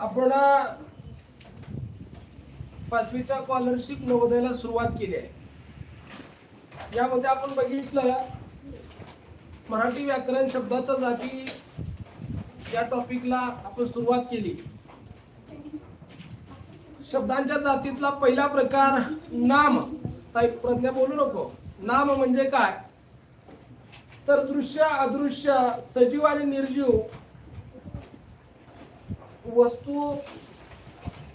आपण पाचवीच्या स्कॉलरशिप नवोदयाला सुरुवात केली आहे. यामध्ये आपण बघितलं मराठी व्याकरण शब्दाच्या जाती या टॉपिकला आपण सुरुवात केली. शब्दांच्या जातीतला पहिला प्रकार नाम. ताई प्रज्ञा बोलू नको. नाम म्हणजे काय? तर दृश्य अदृश्य सजीव आणि निर्जीव वस्तू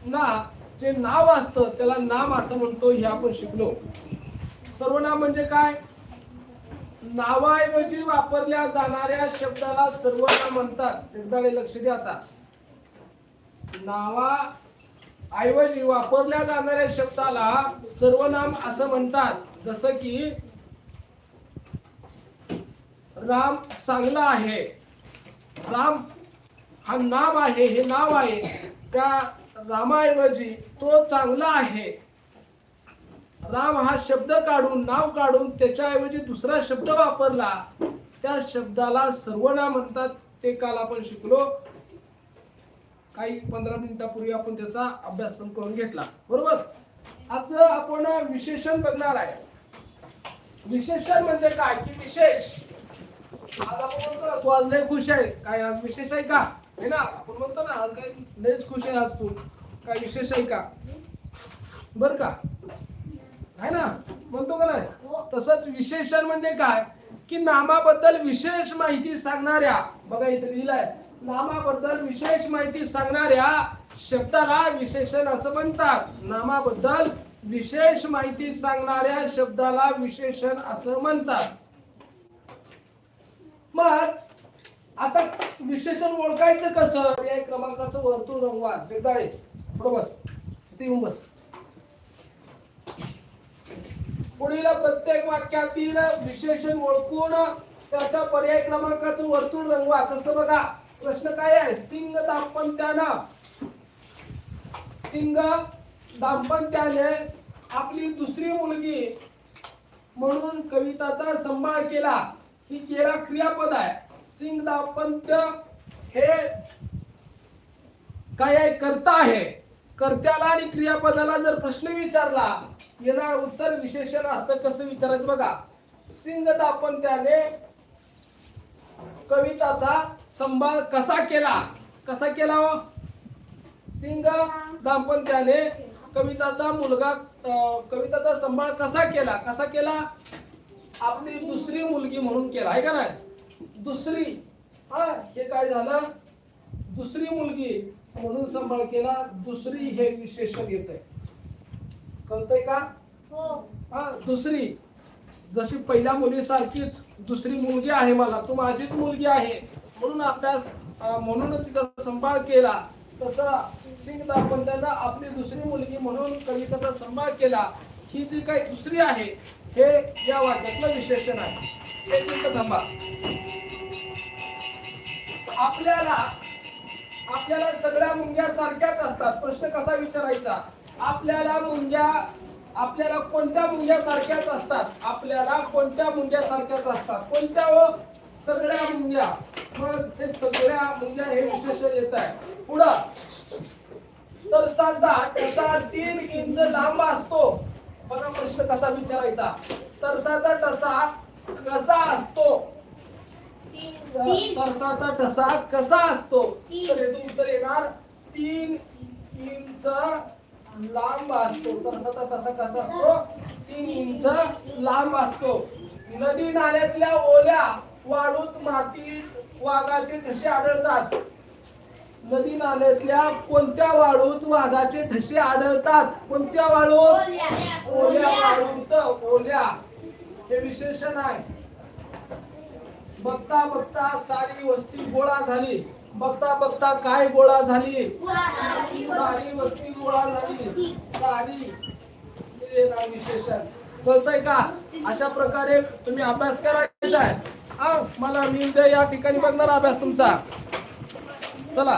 ना जे नाव असतं त्याला नाम असं म्हणतो हे आपण शिकलो. सर्वनाम म्हणजे काय? नावाऐवजी वापरल्या जाणाऱ्या शब्दाला सर्वनाम म्हणतात. एकदा लक्ष द्या आता. नावा ऐवजी वापरल्या जाणाऱ्या शब्दाला सर्वनाम असं म्हणतात. जसं की राम चांगला आहे. राम हा नाम आहे हे नाव आहे. त्या रामाऐवजी तो चांगला आहे. राम हा शब्द काढून नाव काढून त्याच्याऐवजी दुसरा शब्द वापरला. त्या शब्दाला सर्वनाम म्हणतात. ते काल आपण शिकलो. काही पंधरा मिनिटापूर्वी आपण त्याचा अभ्यास पण करून घेतला. बरोबर? आज आपण विशेषण बघणार आहे. विशेषण म्हणजे काय? की विशेष. आज आपण म्हणतो ना तू आज लय खुश आहे. काय आज विशेष आहे का? है ना आपण म्हणतो ना आज काय लयच खुश आहे आज तू. काय विशेष आहे का? बर का? आहे ना? म्हणतो का नाही? तसंच विशेषण म्हणजे काय? की नामाबद्दल विशेष माहिती सांगणाऱ्या बघा इथे लिहिलंय नामाबद्दल विशेष माहिती सांगणाऱ्या शब्दाला विशेषण असं म्हणतात. नामाबद्दल विशेष माहिती सांगणाऱ्या शब्दाला विशेषण असं म्हणतात. मग आता विशेषण ओळखायचं कसं? या क्रमांकाचं वर्तुळ रंगवा जगदाळे पुढं बस. इथे येऊन बस. पुढील प्रत्येक वाक्यातील विशेषण ओळखून त्याच्या पर्याय क्रमांकाचं वर्तुळ रंगवा. कसं बघा प्रश्न काय आहे? सिंग दाम्पत्यानं सिंग दाम्पत्याने आपली दुसरी मुलगी म्हणून कविताचा संभाळ केला. ही केला क्रियापद आहे. सिंग पंत हे काय आहे? करता आहे. कर्त्याला आणि क्रियापदाला जर प्रश्न विचारला येणार उत्तर विशेषण असतं. कसं विचारायचं बघा. सिंग पंत्याने कविताचा संभाळ कसा केला? कसा केला हो? सिंग दाम्पत्याने कविताचा मुलगा अं, कविताचा संभाळ कसा केला? कसा केला? आपली दुसरी मुलगी म्हणून केला. आहे का नाही? दुसरी हा हे काय झालं? दुसरी मुलगी म्हणून संभाळ केला दुसरी हे विशेषण येत आहे कळतंय का? हा. दुसरी. जशी पहिल्या मुलीसारखीच दुसरी मुलगी आहे मला तू माझीच मुलगी आहे. म्हणून अभ्यास अं, म्हणूनच तिचा संभाळ केला. तसा सिंग दाम्पत्यानं आपली दुसरी मुलगी म्हणून कवितेचा संभाळ केला. ही जी काही दुसरी आहे हे या वाक्यातलं विशेषण आहे. एक थांबा. आपल्याला आपल्याला सगळ्या मुंग्या सारख्याच असतात. प्रश्न कसा विचारायचा? आपल्याला मुंग्या आपल्याला कोणत्या मुंग्या सारख्याच असतात? आपल्याला कोणत्या मुंग्या सारख्याच असतात? कोणत्या व सगळ्या मुंग्या. मग हे सगळ्या मुंग्या हे विशेषण येत आहे. पुढं. तरसाचा टसा तीन इंच लांब असतो? बघा प्रश्न कसा विचारायचा? तरसाचा टसा कसा असतो? तरसाचा कसा असतो? तर याचं उत्तर येणार तीन इंच लांब असतो. तरसाचा ठसा कसा असतो? तीन इंच लांब असतो. नदी नाल्यातल्या ओल्या वाळूत मातीत वाघाचे ठसे आढळतात. नदी नाल्यातल्या कोणत्या वाळूत वाघाचे ठसे आढळतात? कोणत्या वाळूत? ओल्या वाळूत ओल्या. हे विशेषण आहे. बघता बघता सारी वस्ती गोळा झाली. बघता बघता काय गोळा झाली? सारी वस्ती गोळा झाली. सारी. हे नाव विशेषण. कळतंय का? अशा प्रकारे तुम्ही अभ्यास करायचा आहे. मला मी या ठिकाणी बघणार अभ्यास तुमचा. चला.